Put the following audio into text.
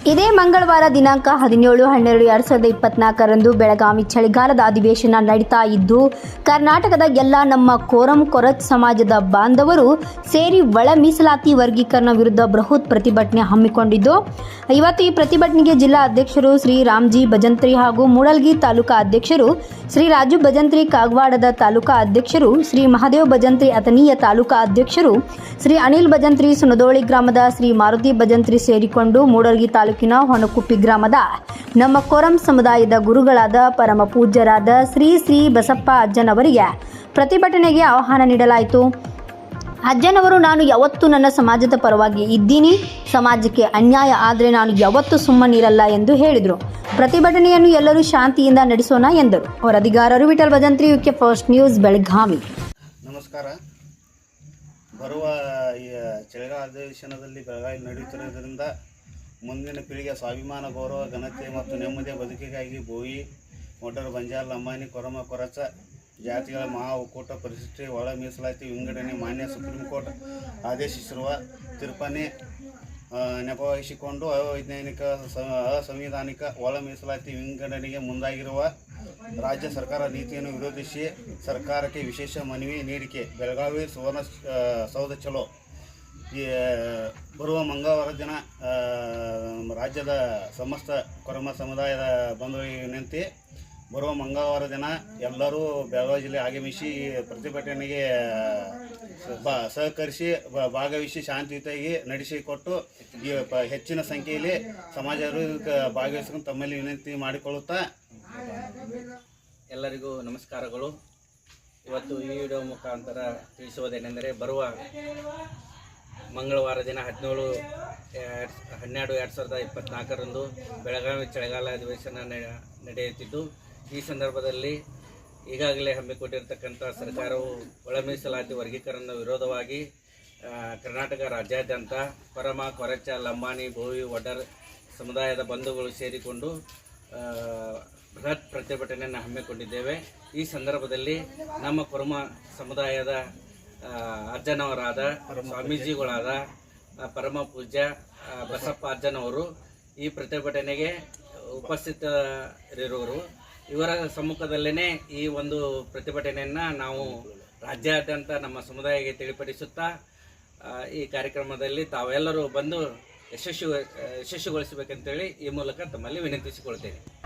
ಇದೇ ಮಂಗಳವಾರ ದಿನಾಂಕ ಹದಿನೇಳು, ಹನ್ನೆರಡು, ಎರಡು ಸಾವಿರದ ಇಪ್ಪತ್ನಾಲ್ಕರಂದು ಬೆಳಗಾವಿ ಚಳಿಗಾಲದ ಅಧಿವೇಶನ ನಡೀತಾ ಇದ್ದು, ಕರ್ನಾಟಕದ ಎಲ್ಲ ನಮ್ಮ ಕೋರಂ ಕೊರತ್ ಸಮಾಜದ ಬಾಂಧವರು ಸೇರಿ ಒಳ ಮೀಸಲಾತಿ ವರ್ಗೀಕರಣ ವಿರುದ್ಧ ಬೃಹತ್ ಪ್ರತಿಭಟನೆ ಹಮ್ಮಿಕೊಂಡಿದ್ದು, ಇವತ್ತು ಈ ಪ್ರತಿಭಟನೆಗೆ ಜಿಲ್ಲಾ ಅಧ್ಯಕ್ಷರು ಶ್ರೀ ರಾಮ್ಜಿ ಭಜಂತ್ರಿ ಹಾಗೂ ಮೂಡಲ್ಗಿ ತಾಲೂಕಾ ಅಧ್ಯಕ್ಷರು ಶ್ರೀ ರಾಜು ಭಜಂತ್ರಿ ಕಾಗವಾಡದ ತಾಲೂಕಾ ಅಧ್ಯಕ್ಷರು ಶ್ರೀ ಮಹದೇವ್ ಭಜಂತ್ರಿ ಅಥನೀಯ ತಾಲೂಕಾ ಅಧ್ಯಕ್ಷರು ಶ್ರೀ ಅನಿಲ್ ಭಜಂತ್ರಿ ಸುನದೋಳಿ ಗ್ರಾಮದ ಶ್ರೀ ಮಾರುತಿ ಭಜಂತ್ರಿ ಸೇರಿಕೊಂಡು ಮೂಡರ್ಗಿ ತಾಲೂಕಿನ ಹೊನಕುಪ್ಪಿ ಗ್ರಾಮದ ನಮ್ಮ ಕೊರಂ ಸಮುದಾಯದ ಗುರುಗಳಾದ ಪರಮ ಪೂಜ್ಯರಾದ ಶ್ರೀ ಶ್ರೀ ಬಸಪ್ಪ ಅಜ್ಜನವರಿಗೆ ಪ್ರತಿಭಟನೆಗೆ ಆಹ್ವಾನ ನೀಡಲಾಯಿತು. ಅಜ್ಜನವರು, ನಾನು ಯಾವತ್ತೂ ನನ್ನ ಸಮಾಜದ ಪರವಾಗಿ ಇದ್ದೀನಿ. ಸಮಾಜಕ್ಕೆ ಅನ್ಯಾಯ ಆದರೆ ನಾನು ಯಾವತ್ತೂ ಸುಮ್ಮನಿರಲ್ಲ ಎಂದು ಹೇಳಿದರು. ಪ್ರತಿಭಟನೆಯನ್ನು ಎಲ್ಲರೂ ಶಾಂತಿಯಿಂದ ನಡೆಸೋಣ ಎಂದರು. ವರದಿಗಾರರು Vithal Bhajantri, UK first news, Belagavi. ನಮಸ್ಕಾರ. ಬರುವ ಚಳಿಗಾಲ ಅಧಿವೇಶನದಲ್ಲಿ ಬೆಳಗಾವಿ ನಡೆಯುತ್ತಿರುವುದರಿಂದ ಮುಂದಿನ ಪೀಳಿಗೆ ಸ್ವಾಭಿಮಾನ, ಗೌರವ, ಘನತೆ ಮತ್ತು ನೆಮ್ಮದಿಯ ಬದುಕಿಗಾಗಿ ಭೋಯಿ, ಮೋಟರ್, ಬಂಜಾರ ಅಂಬಾನಿ ಕೊರಮ, ಕೊರಚ ಜಾತಿಗಳ ಮಹಾ ಒಕ್ಕೂಟ ಪರಿಶಿಷ್ಟ ಒಳ ಮೀಸಲಾತಿ ವಿಂಗಡಣೆ ಮಾನ್ಯ ಸುಪ್ರೀಂ ಕೋರ್ಟ್ ಆದೇಶಿಸಿರುವ ತೀರ್ಪನ್ನೇ ನೆಪವಹಿಸಿಕೊಂಡು ಅವೈಜ್ಞಾನಿಕ ಅಸಂವಿಧಾನಿಕ ಒಳ ಮೀಸಲಾತಿ ವಿಂಗಡಣೆಗೆ ಮುಂದಾಗಿರುವ ರಾಜ್ಯ ಸರ್ಕಾರ ನೀತಿಯನ್ನು ವಿರೋಧಿಸಿ ಸರ್ಕಾರಕ್ಕೆ ವಿಶೇಷ ಮನವಿ ನೀಡಿಕೆ. ಬೆಳಗಾವಿ ಸುವರ್ಣ ಸೌಧ ಚಲೋ. ಈ ಬರುವ ಮಂಗಳವಾರ ದಿನ ರಾಜ್ಯದ ಸಮಸ್ತ ಕೊರಮ ಸಮುದಾಯದ ಬಂಧುಗಳಿಗೆ ವಿನಂತಿ. ಬರುವ ಮಂಗಳವಾರ ದಿನ ಎಲ್ಲರೂ ಬೆಳಗಾವಿ ಜಿಲ್ಲೆ ಆಗಮಿಸಿ ಪ್ರತಿಭಟನೆಗೆ ಸಹಕರಿಸಿ ಭಾಗವಹಿಸಿ ಶಾಂತಿಯುತವಾಗಿ ನಡೆಸಿಕೊಟ್ಟು ಈ ಹೆಚ್ಚಿನ ಸಂಖ್ಯೆಯಲ್ಲಿ ಸಮಾಜರು ಭಾಗವಹಿಸ್ಕೊಂಡು ತಮ್ಮಲ್ಲಿ ವಿನಂತಿ ಮಾಡಿಕೊಳ್ಳುತ್ತಾ. ಎಲ್ಲರಿಗೂ ನಮಸ್ಕಾರಗಳು. ಇವತ್ತು ಈ ವಿಡಿಯೋ ಮುಖಾಂತರ ತಿಳಿಸುವುದೇನೆಂದರೆ ಬರುವ ಮಂಗಳವಾರ ದಿನ ಹದಿನೇಳು ಹನ್ನೆರಡು ಎರಡು ಸಾವಿರದ ಇಪ್ಪತ್ತ್ನಾಲ್ಕರಂದು ಬೆಳಗಾವಿ ಚಳಿಗಾಲ ಅಧಿವೇಶನ ನಡೆಯುತ್ತಿದ್ದು, ಈ ಸಂದರ್ಭದಲ್ಲಿ ಈಗಾಗಲೇ ಹಮ್ಮಿಕೊಂಡಿರ್ತಕ್ಕಂಥ ಸರ್ಕಾರವು ಒಳ ಮೀಸಲಾತಿ ವರ್ಗೀಕರಣ ವಿರೋಧವಾಗಿ ಕರ್ನಾಟಕ ರಾಜ್ಯಾದ್ಯಂತ ಪರಮ, ಕೊರಚ, ಲಂಬಾಣಿ ಬೋವಿ ಒಡರ್ ಸಮುದಾಯದ ಬಂಧುಗಳು ಸೇರಿಕೊಂಡು ಬೃಹತ್ ಪ್ರತಿಭಟನೆಯನ್ನು ಹಮ್ಮಿಕೊಂಡಿದ್ದೇವೆ. ಈ ಸಂದರ್ಭದಲ್ಲಿ ನಮ್ಮ ಕುರುಮ ಸಮುದಾಯದ ಆ, ಅಜ್ಜನವರಾದ ಸ್ವಾಮೀಜಿಗಳಾದ ಪರಮ ಪೂಜ್ಯ ಬಸಪ್ಪ ಅಜ್ಜನವರು ಈ ಪ್ರತಿಭಟನೆಗೆ ಉಪಸ್ಥಿತರಿರುವರು. ಇವರ ಸಮ್ಮುಖದಲ್ಲೇ ಈ ಒಂದು ಪ್ರತಿಭಟನೆಯನ್ನು ನಾವು ರಾಜ್ಯಾದ್ಯಂತ ನಮ್ಮ ಸಮುದಾಯಕ್ಕೆ ತಿಳಿಪಡಿಸುತ್ತಾ ಈ ಕಾರ್ಯಕ್ರಮದಲ್ಲಿ ತಾವೆಲ್ಲರೂ ಬಂದು ಯಶಸ್ವಿ ಯಶಸ್ವಿಗೊಳಿಸಬೇಕಂತೇಳಿ ಈ ಮೂಲಕ ತಮ್ಮಲ್ಲಿ ವಿನಂತಿಸಿಕೊಳ್ತೇನೆ.